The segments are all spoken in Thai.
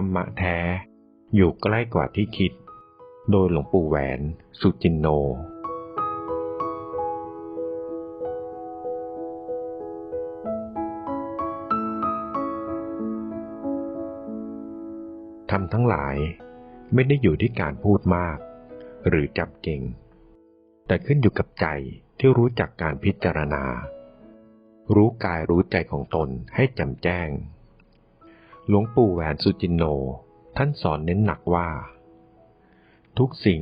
รรมะแท้ อยู่ใกล้กว่าที่คิด โดยหลวงปู่แหวน สุจินโน ทำทั้งหลายไม่ได้อยู่ที่การพูดมาก หรือจับเก่ง แต่ขึ้นอยู่กับใจที่รู้จักการพิจารณา รู้กายรู้ใจของตนให้จ่มแจ้ง หลวงปู่แหวนสุจินโน ท่านสอนเน้นหนักว่า ทุกสิ่ง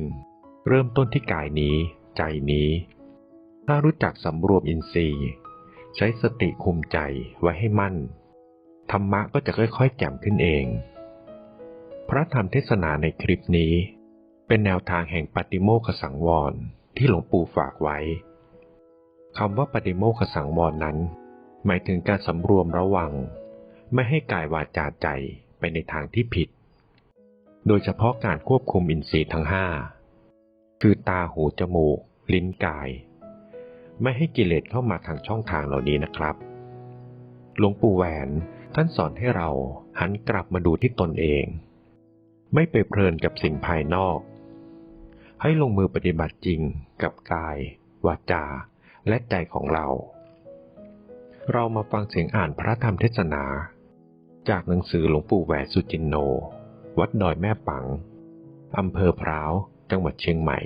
เริ่มต้นที่กายนี้ ใจนี้ ถ้ารู้จักสำรวมอินทรีย์ ใช้สติคุมใจไว้ให้มั่น ธรรมะก็จะค่อยๆ แจ่มขึ้นเอง พระธรรมเทศนาในคลิปนี้ เป็นแนวทางแห่งปฏิโมกขสังวรที่หลวงปู่ฝากไว้คำว่าปฏิโมกขสังวรนั้น หมายถึงการสำรวมระวัง ไม่ให้กายวาจาใจไปในทางที่ผิด โดยเฉพาะการควบคุมอินทรีย์ทั้งห้าคือตาหูจมูก ลิ้นกาย ไม่ให้กิเลสเข้ามาทางช่องทางเหล่านี้นะครับ หลวงปู่แหวนท่านสอนให้เราหันกลับมาดูที่ตนเอง ไม่ไปเพลินกับสิ่งภายนอก ให้ลงมือปฏิบัติจริงกับกาย วาจา และใจของเรา เรามาฟังเสียงอ่านพระธรรมเทศนา จากหนังสือหลวงปู่แหวนสุจินโน วัดดอยแม่ปัง อำเภอพร้าว จังหวัดเชียงใหม่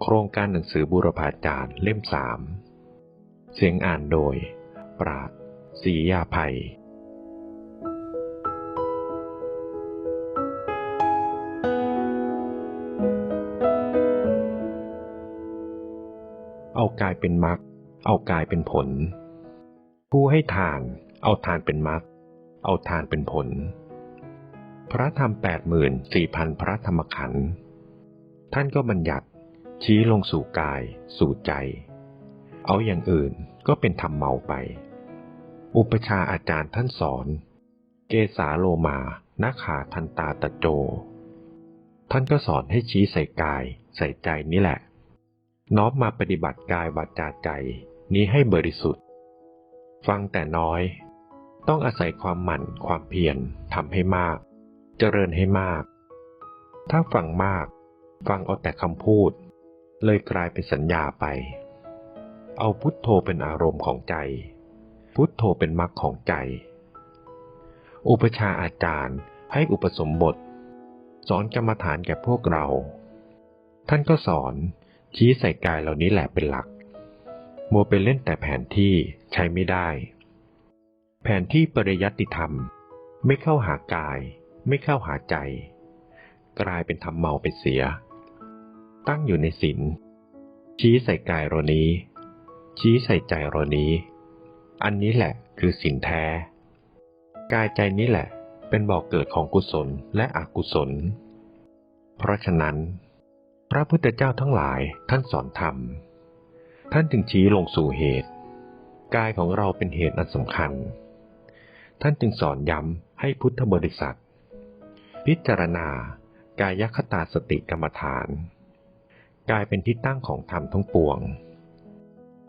โครงการหนังสือบุรพาจารย์เล่มสามเสียงอ่านโดย ปราดศรียาภัยเอากายเป็นมรรคเอากายเป็นผล ผู้ให้ทาน เอาทานเป็นมรรค เอาทานเป็นผล พระธรรมแปดหมื่นสี่พันพระธรรมขันธ์ท่านก็บัญญัติชี้ลงสู่กาย สู่ใจ เอาอย่างอื่นก็เป็นธรรมเมาไป อุปชาอาจารย์ท่านสอน เกสาโลมานาขาทันตาตะโจ ท่านก็สอนให้ชี้ใส่กาย ใส่ใจนี่แหละ น้อมมาปฏิบัติกายวาจาใจนี้ให้บริสุทธิ์ ฟังแต่น้อย ต้องอาศัยความหมั่นความเพียรทำให้มาก เจริญให้มาก ถ้าฟังมาก ฟังเอาแต่คำพูด เลยกลายเป็นสัญญาไป เอาพุทโธเป็นอารมณ์ของใจ พุทโธเป็นมรรคของใจ อุปชาอาจารย์ให้อุปสมบท สอนกรรมฐานแก่พวกเรา ท่านก็สอนชี้ใส่กายเหล่านี้แหละเป็นหลัก มัวไปเล่นแต่แผนที่ใช้ไม่ได้ แผนที่ปริยัติธรรม ไม่เข้าหากาย ไม่เข้าหาใจ กลายเป็นทำเมาไปเสีย ตั้งอยู่ในศีลชี้ใส่กายเรานี้ ชี้ใส่ใจเรานี้ อันนี้แหละคือศีลแท้ กายใจนี้แหละเป็นบ่อกเกิดของกุศลและอกุศล เพราะฉะนั้น พระพุทธเจ้าทั้งหลายท่านสอนธรรม ท่านจึงชี้ลงสู่เหตุ กายของเราเป็นเหตุอันสำคัญ ท่านจึงสอนย้ำให้พุทธบริษัท พิจารณากายคตาสติกรรมฐานกายเป็นที่ตั้งของธรรมทั้งปวง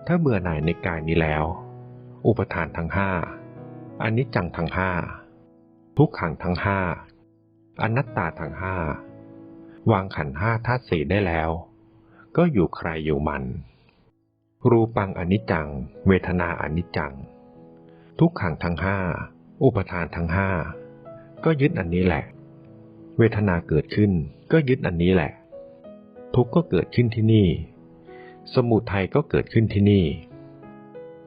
ถ้าเบื่อหน่ายในกายนี้แล้ว อุปทานทั้งห้าอนิจจังทั้งห้าทุกขังทั้งห้าอนัตตาทั้งห้าวางขันห้าธาตุสี่ได้แล้ว ก็อยู่ใครอยู่มัน รูปังอนิจจัง เวทนาอนิจจัง ทุกขังทั้งห้า อุปทานทั้งห้าก็ยึดอันนี้แหละ เวทนาเกิดขึ้นก็ยึดอันนี้แหละ ทุกข์ก็เกิดขึ้นที่นี่ สมุทัยก็เกิดขึ้นที่นี่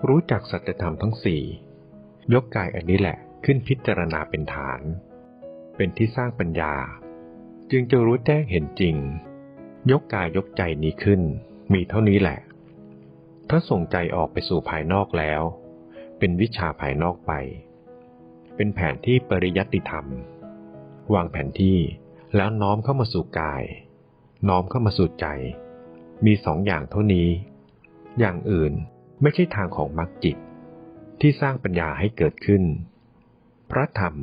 รู้จักสัจธรรมทั้งสี่ยกกายอันนี้แหละขึ้นพิจารณาเป็นฐาน เป็นที่สร้างปัญญา จึงจะรู้แจ้งเห็นจริง ยกกายยกใจนี้ขึ้น มีเท่านี้แหละ ถ้าส่งใจออกไปสู่ภายนอกแล้ว เป็นวิชาภายนอกไป เป็นแผนที่ปริยัติธรรม วางแผนที่แล้วน้อมเข้ามาสู่กาย น้อมเข้ามาสู่ใจ มีสองอย่างเท่านี้ อย่างอื่นไม่ใช่ทางของมรรคจิต ที่สร้างปัญญาให้เกิดขึ้น พระธรรม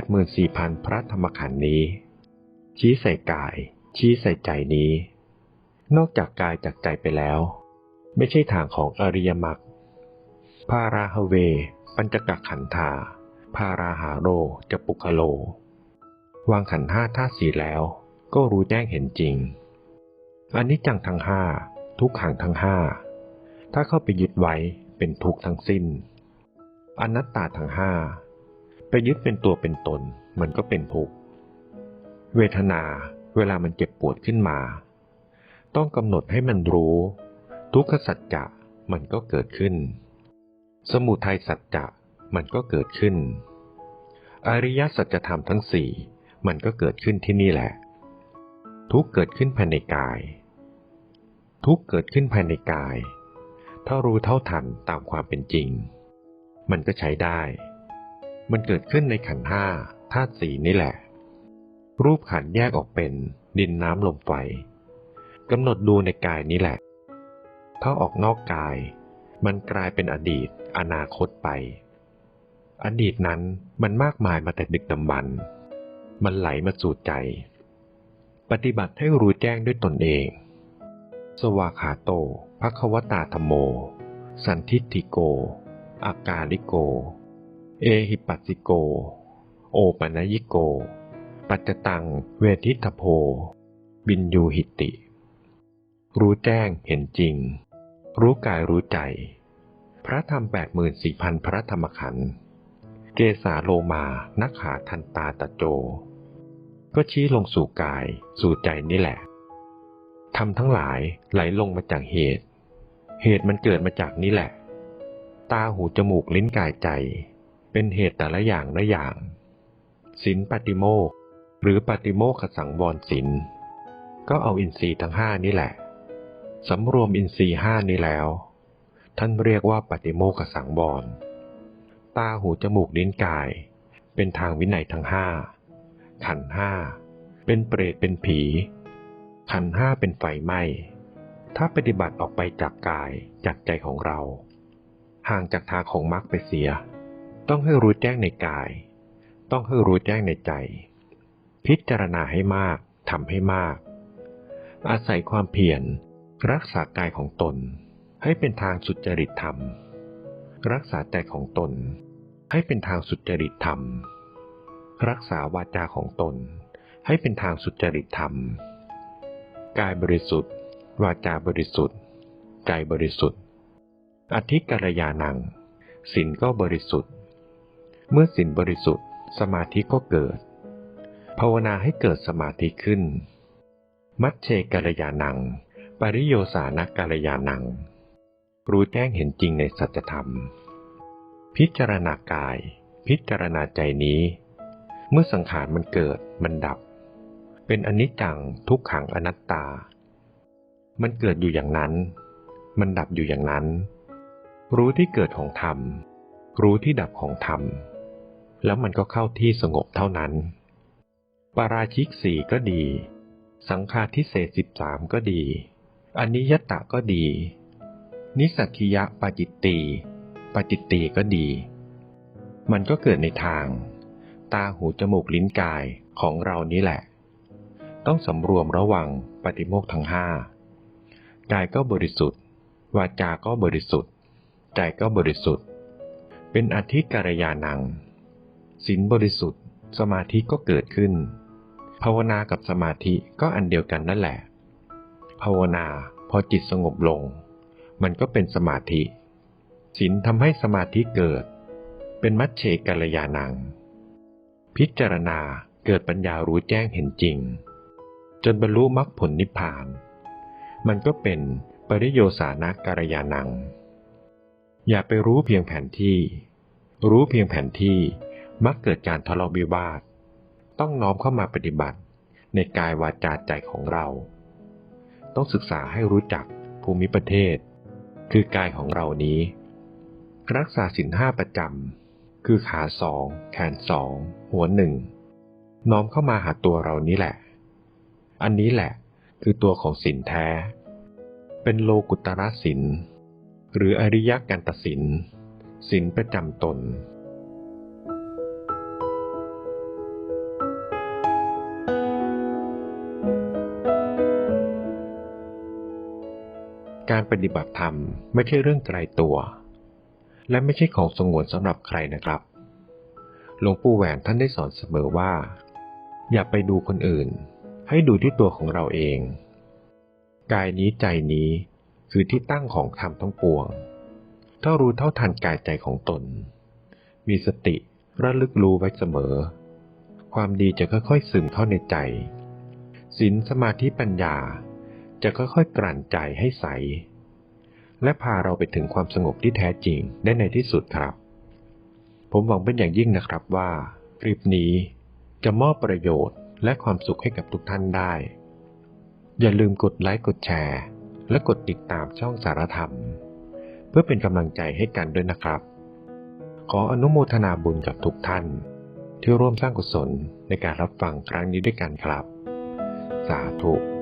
84,000 พระธรรมขันธ์นี้ ชี้ใส่กาย ชี้ใส่ใจนี้ นอกจากกายจากใจไปแล้ว ไม่ใช่ทางของอริยมรรคพาราฮเว ปัญจกขันธา พาราหาโรจะปุคโล วางขันห้าธาสี่แล้วก็รู้แจ้งเห็นจริงอันนี้จังทั้งห้าทุกขังทั้งห้าถ้าเข้าไปยึดไว้เป็นทุกข์ทั้งสิ้น อนัตตาทั้งห้าไปยึดเป็นตัวเป็นตนมันก็เป็นทุกข์เวทนาเวลามันเจ็บปวดขึ้นมา ต้องกำหนดให้มันรู้ ทุกขสัจจะมันก็เกิดขึ้น สมุทัยสัจจะ มันก็เกิดขึ้น อริยสัจธรรมทั้งสี่มันก็เกิดขึ้นที่นี่แหละ ทุกเกิดขึ้นภายในกาย ทุกเกิดขึ้นภายในกาย ถ้ารู้เท่าทันตามความเป็นจริง มันก็ใช้ได้ มันเกิดขึ้นในขันห้าธาตุสีนี่แหละ รูปขันแยกออกเป็นดินน้ำลมไฟกำหนดดูในกายนี้แหละ ถ้าออกนอกกาย มันกลายเป็นอดีต อนาคตไป อดีตนั้นมันมากมายมาแต่ดึกดำบรรพ์มันไหลมาสู่ใจ ปฏิบัติให้รู้แจ้งด้วยตนเอง สวากขาโตภควตาธรรมโม สันทิฏฐิโก อากาลิโก เอหิปัสสิโก โอปัญญิโก ปัจจตัง เวทิทโพ บินยูหิติ รู้แจ้งเห็นจริง รู้กายรู้ใจ พระธรรมแปดหมื่นสี่พันพระธรรมขันธ์ เกสาโลมานักขาทันตาตะโจ ก็ชี้ลงสู่กายสู่ใจนี่แหละทำทั้งหลายไหลลงมาจากเหตุ เหตุมันเกิดมาจากนี้แหละ ตาหูจมูกลิ้นกายใจ เป็นเหตุแต่ละอย่างละอย่างศีลปฏิโมกหรือปฏิโมกขสังวรศีลก็เอาอินทรีย์ทั้งห้านี่แหละสำรวมอินทรีย์ห้านี้แล้ว ท่านเรียกว่าปฏิโมกขสังวร ตาหูจมูกลิ้นกาย เป็นทางวินัยทั้งห้าขันห้าเป็นเปรตเป็นผี ขันห้าเป็นไฟไหม้ถ้าปฏิบัติออกไปจากกายจากใจของเรา ห่างจากทางของมรรคไปเสีย ต้องให้รู้แจ้งในกาย ต้องให้รู้แจ้งในใจ พิจารณาให้มากทำให้มาก อาศัยความเพียรรักษากายของตน ให้เป็นทางสุจริตธรรม รักษาใจของตน ให้เป็นทางสุจริตธรรม รักษาวาจาของตน ให้เป็นทางสุจริตธรรม กายบริสุทธิ์ วาจาบริสุทธิ์ ใจบริสุทธิ์ อธิกัลยานังศีลก็บริสุทธิ์ เมื่อศีลบริสุทธิ์ สมาธิก็เกิด ภาวนาให้เกิดสมาธิขึ้น มัชเชกัลยานัง ปริโยสานกัลยานัง รู้แจ้งเห็นจริงในสัจธรรม พิจารณากาย พิจารณาใจนี้ เมื่อสังขารมันเกิดมันดับ เป็นอนิจจังทุกขังอนัตตา มันเกิดอยู่อย่างนั้น มันดับอยู่อย่างนั้น รู้ที่เกิดของธรรม รู้ที่ดับของธรรม แล้วมันก็เข้าที่สงบเท่านั้น ปาราชิกสี่ก็ดี สังฆาทิเศษสิบสามก็ดี อนิยตะก็ดี นิสัทธิยะปาจิตตี ปาจิตตีก็ดี มันก็เกิดในทาง ตาหูจมูกลิ้นกายของเรานี้แหละ ต้องสำรวมระวังปฏิโมกข์ทั้งห้ากายก็บริสุทธิ์ วาจาก็บริสุทธิ์ ใจก็บริสุทธิ์ เป็นอธิกรยานังศีลบริสุทธิ์ สมาธิก็เกิดขึ้น ภาวนากับสมาธิก็อันเดียวกันนั่นแหละ ภาวนาพอจิตสงบลง มันก็เป็นสมาธิ ศีลทำให้สมาธิเกิด เป็นมัชเชกัลยานัง พิจารณาเกิดปัญญารู้แจ้งเห็นจริง จนบรรลุมรรคผลนิพพาน มันก็เป็นปริโยสานะกัลยานัง อย่าไปรู้เพียงแผนที่ รู้เพียงแผนที่มักเกิดการทะเลาะวิวาท ต้องน้อมเข้ามาปฏิบัติในกายวาจาใจของเรา ต้องศึกษาให้รู้จักภูมิประเทศ คือกายของเรานี้ รักษาสินห้าประจำคือขาสองแขนสองหัวหนึ่งน้อมเข้ามาหาตัวเรานี้แหละ อันนี้แหละคือตัวของสินแท้ เป็นโลกุตระสินหรืออริยกันตสินสินประจำตนการปฏิบัติธรรมไม่ใช่เรื่องไกลตัว และไม่ใช่ของสงวนสำหรับใครนะครับ หลวงปู่แหวนท่านได้สอนเสมอว่า อย่าไปดูคนอื่น ให้ดูที่ตัวของเราเอง กายนี้ใจนี้คือที่ตั้งของธรรมทั้งปวง ถ้ารู้เท่าทันกายใจของตน มีสติระลึกรู้ไว้เสมอ ความดีจะค่อยๆซึมเข้าในใจศีลสมาธิปัญญาจะค่อยๆกลั่นใจให้ใส และพาเราไปถึงความสงบที่แท้จริงได้ในที่สุดครับ ผมหวังเป็นอย่างยิ่งนะครับว่าคลิปนี้จะมอบประโยชน์และความสุขให้กับทุกท่านได้ อย่าลืมกดไลค์กดแชร์ และกดติดตามช่องสารธรรม เพื่อเป็นกำลังใจให้กันด้วยนะครับ ขออนุโมทนาบุญกับทุกท่าน ที่ร่วมสร้างกุศลในการรับฟังครั้งนี้ด้วยกันครับ สาธุ